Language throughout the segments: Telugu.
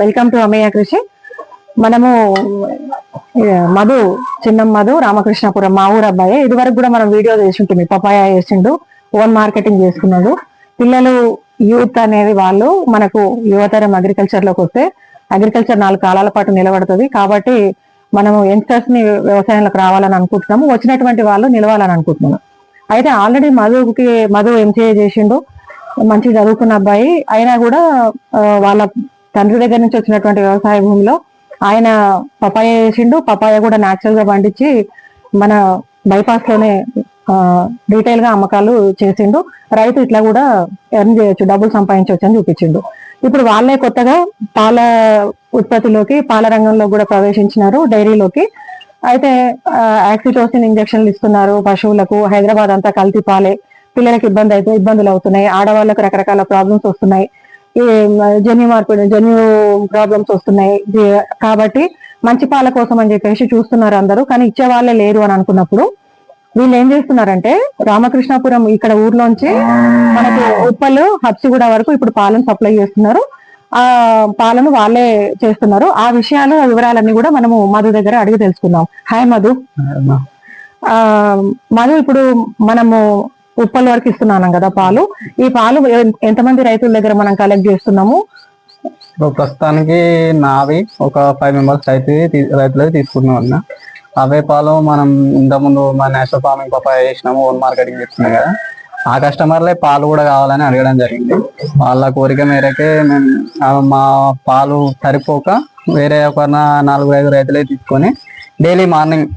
వెల్కమ్ టు అమయ్య కృషి మనము మధు చిన్న మధు రామకృష్ణపురం మా ఊరు అబ్బాయి. ఇది వరకు కూడా మనం వీడియో చేసింటుంది. పపాయ వేసిండు ఓన్ మార్కెటింగ్ చేసుకున్నాడు. పిల్లలు యూత్ అనేది వాళ్ళు మనకు యువతరం అగ్రికల్చర్లోకి వస్తే అగ్రికల్చర్ నాలుగు కాలాల పాటు నిలబడుతుంది. కాబట్టి మనము యంగ్స్టర్స్ని వ్యవసాయంలోకి రావాలని అనుకుంటున్నాము. వచ్చినటువంటి వాళ్ళు నిలవాలని అనుకుంటున్నాము. అయితే ఆల్రెడీ మధుకి మధు ఎంసీఏ చేసిండు. మంచి చదువుకున్న అబ్బాయి. అయినా కూడా వాళ్ళ తండ్రి దగ్గర నుంచి వచ్చినటువంటి వ్యవసాయ భూమిలో ఆయన పపాయ వేసిండు పపాయ కూడా న్యాచురల్గా పండించి మన బైపాస్లోనే డీటెయిల్గా అమ్మకాలు చేసిండు. రైతు ఇట్లా కూడా ఎర్న్ చేయొచ్చు డబ్బులు సంపాదించవచ్చు అని చూపించిండు. ఇప్పుడు వాళ్ళే కొత్తగా పాల ఉత్పత్తిలోకి పాల రంగంలో కూడా ప్రవేశించినారు డైరీలోకి. అయితే యాక్సిటోసిన్ ఇంజక్షన్లు ఇస్తున్నారు పశువులకు. హైదరాబాద్ అంతా కల్తీ పాలే. పిల్లలకు ఇబ్బంది అయితే ఇబ్బందులు అవుతున్నాయి. ఆడవాళ్ళకు రకరకాల ప్రాబ్లమ్స్ వస్తున్నాయి. జన్యు మార్పిడి జన్యు ప్రాబ్లమ్స్ వస్తున్నాయి. కాబట్టి మంచి పాల కోసం అని చెప్పేసి చూస్తున్నారు అందరూ కానీ ఇచ్చే వాళ్ళే లేరు అని అనుకున్నప్పుడు వీళ్ళు ఏం చేస్తున్నారంటే రామకృష్ణాపురం ఇక్కడ ఊర్లోంచి మనకు ఉప్పల్ హబ్సిగూడ వరకు ఇప్పుడు పాలను సప్లై చేస్తున్నారు. ఆ పాలను వాళ్ళే చేస్తున్నారు. ఆ విషయాలు ఆ వివరాలన్నీ కూడా మనము మధు దగ్గర అడిగి తెలుసుకుందాం. హాయ్ మధు. ఆ మధు ఇప్పుడు మనము ఉప్పల్ వరకు ఇస్తున్నాం కదా పాలు. ఈ పాలు ఎంతమంది రైతుల దగ్గర మనం కలెక్ట్ చేస్తున్నాము? ప్రస్తుతానికి నావి ఒక ఫైవ్ మెంబర్స్ రైతు రైతులది తీసుకున్నాం అన్న. అవే పాలు మనం ఇంతకుముందు మా నేషనల్ ఫార్మింగ్ పపాయ చేసినాము ఓన్ మార్కెటింగ్ చేస్తున్నాం కదా. ఆ కస్టమర్లే పాలు కూడా కావాలని అడగడం జరిగింది. వాళ్ళ కోరిక మేరకే మేము మా పాలు సరిపోక వేరే ఒక నాలుగు ఐదు రైతులే తీసుకొని డైలీ మార్నింగ్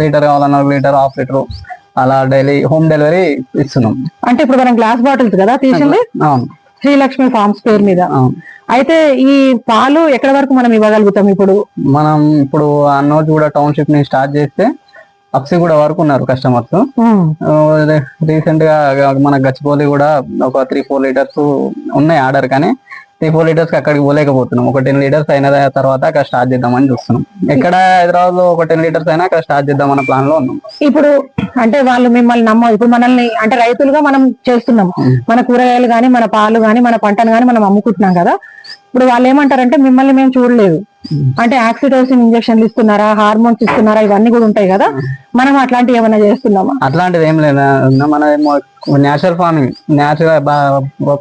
లీటర్ కావాలన్నా లీటర్ హాఫ్ లీటర్ అలా డైలీ హోమ్ డెలివరీ ఇస్తున్నాం. అంటే ఇప్పుడు మనం గ్లాస్ బాటిల్స్ కదా తీసింది? అవును. శ్రీలక్ష్మి ఫార్మ్స్ పేరు మీద. అవును. అయితే ఈ పాలు ఎక్కడ వరకు మనం ఇవ్వగలుగుతాం ఇప్పుడు? మనం ఇప్పుడు అన్నోజ్ కూడా టౌన్షిప్ని స్టార్ట్ చేస్తే అప్సి కూడా వరకు ఉన్నారు కస్టమర్స్. రీసెంట్గా మన గచ్చిపోలి కూడా ఒక త్రీ ఫోర్ లీటర్స్ ఉన్నాయి ఆర్డర్ కానీ త్రీ ఫోర్ లీటర్స్ అక్కడికి పోలేకపోతున్నాం. ఒక టెన్ లీటర్స్ అయిన తర్వాత అక్కడ స్టార్ట్ చేద్దామని చూస్తున్నాం. ఎక్కడ హైదరాబాద్లో ఒక టెన్ లీటర్స్ అయినా అక్కడ స్టార్ట్ చేద్దామన్న ప్లాన్లో ఉన్నాం. ఇప్పుడు అంటే వాళ్ళు మిమ్మల్ని నమ్మ ఇప్పుడు మనల్ని అంటే రైతులుగా మనం చేస్తున్నాం. మన కూరగాయలు గాని మన పాలు గాని మన పంటను గాని మనం అమ్ముకుంటున్నాం కదా. ఇప్పుడు వాళ్ళు ఏమంటారంటే మిమ్మల్ని మేము చూడలేదు. అంటే ఆక్సిడోసిన్ ఇంజక్షన్లు ఇస్తున్నారా హార్మోన్స్ ఇస్తున్నారా ఇవన్నీ కూడా ఉంటాయి కదా. మనం అట్లాంటివి ఏమైనా చేస్తున్నామా? అట్లాంటిది ఏం లేదు. అన్న. మన నేచురల్ ఫార్మింగ్ నేచురల్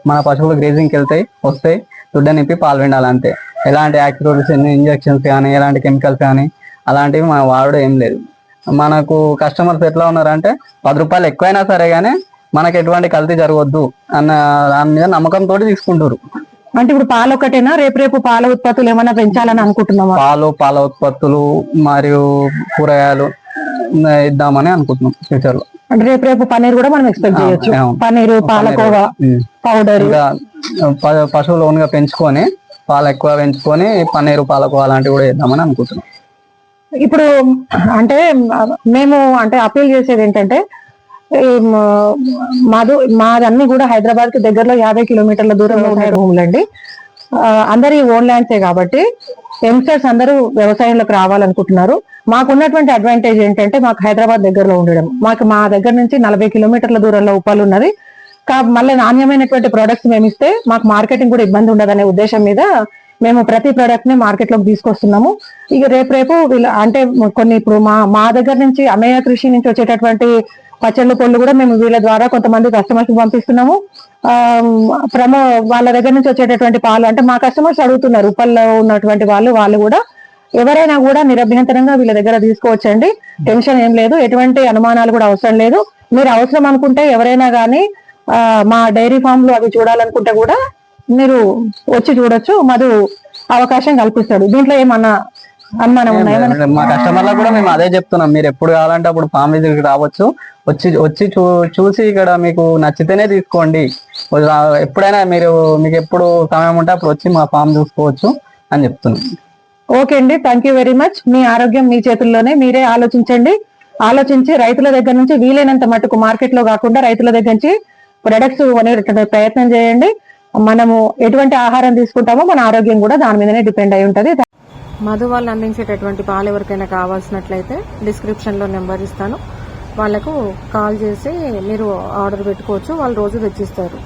మన పశువులు గ్రేజింగ్కి వెళ్తాయి వస్తాయి దుడ్డ నింపి పాలు విండాలి అంతే ఎలాంటి యాక్సిడోల్స్ ఇంజక్షన్స్ కానీ ఎలాంటి కెమికల్స్ కానీ అలాంటివి మన వాడు ఏం లేదు. మనకు కస్టమర్స్ ఎట్లా ఉన్నారంటే పది రూపాయలు ఎక్కువైనా సరే కానీ మనకి ఎటువంటి కల్తీ జరగవద్దు అన్న దాని మీద నమ్మకంతో తీసుకుంటారు అంటే ఇప్పుడు పాలు ఒకటేనా రేపు రేపు పాల ఉత్పత్తులు ఏమైనా పెంచాలని అనుకుంటున్నామా పాలు పాల ఉత్పత్తులు మరియు కూరగాయలు ఇద్దామని అనుకుంటున్నాం ఫ్యూచర్లో అంటే రేపు రేపు పన్నీర్ కూడా మనం ఎక్స్పెక్ట్ చేయొచ్చు. పన్నీరు పాలకోవా. పౌడర్. పశువులు ఓన్గా పెంచుకొని పాలు ఎక్కువ పెంచుకొని పన్నీరు పాలకు అలాంటివి కూడా చేద్దామని అనుకుంటున్నాం. ఇప్పుడు అంటే మేము అంటే అప్పీల్ చేసేది ఏంటంటే ఈ మ- మాదు మాదన్నీ కూడా హైదరాబాద్కి దగ్గరలో యాభై కిలోమీటర్ల దూరంలో ఉన్న భూములండి ఆ, అందరి ఓన్ ల్యాండ్సే కాబట్టి యంగ్స్టర్స్ అందరూ వ్యవసాయంలోకి రావాలనుకుంటున్నారు. మాకు ఉన్నటువంటి అడ్వాంటేజ్ ఏంటంటే మాకు హైదరాబాద్ దగ్గరలో ఉండడం. మాకు మా దగ్గర నుంచి నలభై కిలోమీటర్ల దూరంలో ఉపాలు ఉన్నది. మళ్ళీ నాణ్యమైనటువంటి ప్రొడక్ట్స్ మేము ఇస్తే మాకు మార్కెటింగ్ కూడా ఇబ్బంది ఉండదనే ఉద్దేశం మీద మేము ప్రతి ప్రోడక్ట్ని మార్కెట్లోకి తీసుకొస్తున్నాము. ఇక రేపు రేపు వీళ్ళ అంటే కొన్ని ఇప్పుడు మా మా దగ్గర నుంచి అమేయ కృషి నుంచి వచ్చేటటువంటి పచ్చళ్ళు పళ్ళు కూడా మేము వీళ్ళ ద్వారా కొంతమంది కస్టమర్స్ పంపిస్తున్నాము. ప్రమో వాళ్ళ దగ్గర నుంచి వచ్చేటటువంటి పాలు అంటే మా కస్టమర్స్ అడుగుతున్నారు. ఉప్పల్లో ఉన్నటువంటి వాళ్ళు వాళ్ళు కూడా ఎవరైనా కూడా నిరభ్యంతరంగా వీళ్ళ దగ్గర తీసుకోవచ్చండి. టెన్షన్ ఏం లేదు. ఎటువంటి అనుమానాలు కూడా అవసరం లేదు. మీరు అవసరం అనుకుంటే ఎవరైనా కానీ మా డైరీ ఫామ్లో అవి చూడాలనుకుంటే కూడా మీరు వచ్చి చూడొచ్చు. మధు అవకాశం కల్పిస్తాడు. దీంట్లో ఏమన్నా అనుమానం? మా కస్టమర్లకు కూడా మేము అదే చెప్తున్నాం. మీరు ఎప్పుడు కావాలంటే అప్పుడు ఫామ్ విజిట్కి రావచ్చు. వచ్చి వచ్చి చూసి ఇక్కడ మీకు నచ్చితేనే తీసుకోండి. ఎప్పుడైనా మీరు మీకు ఎప్పుడు సమయం ఉంటే అప్పుడు వచ్చి మా ఫామ్ చూసుకోవచ్చు అని చెప్తున్నాం. ఓకే అండి. థ్యాంక్ యూ వెరీ మచ్ మీ ఆరోగ్యం మీ చేతుల్లోనే మీరే ఆలోచించండి. ఆలోచించి రైతుల దగ్గర నుంచి వీలైనంత మటుకు మార్కెట్లో కాకుండా రైతుల దగ్గర నుంచి ప్రొడక్ట్స్ కొనేటటువంటి ప్రయత్నం చేయండి. మనము ఎటువంటి ఆహారం తీసుకుంటామో మన ఆరోగ్యం కూడా దాని మీదనే డిపెండ్ అయి ఉంటుంది. మధు వాళ్ళు అందించేటటువంటి పాలు ఎవరికైనా కావాల్సినట్లయితే డిస్క్రిప్షన్లో నెంబర్ ఇస్తాను. వాళ్ళకు కాల్ చేసి మీరు ఆర్డర్ పెట్టుకోవచ్చు. వాళ్ళు రోజు తెచ్చిస్తారు.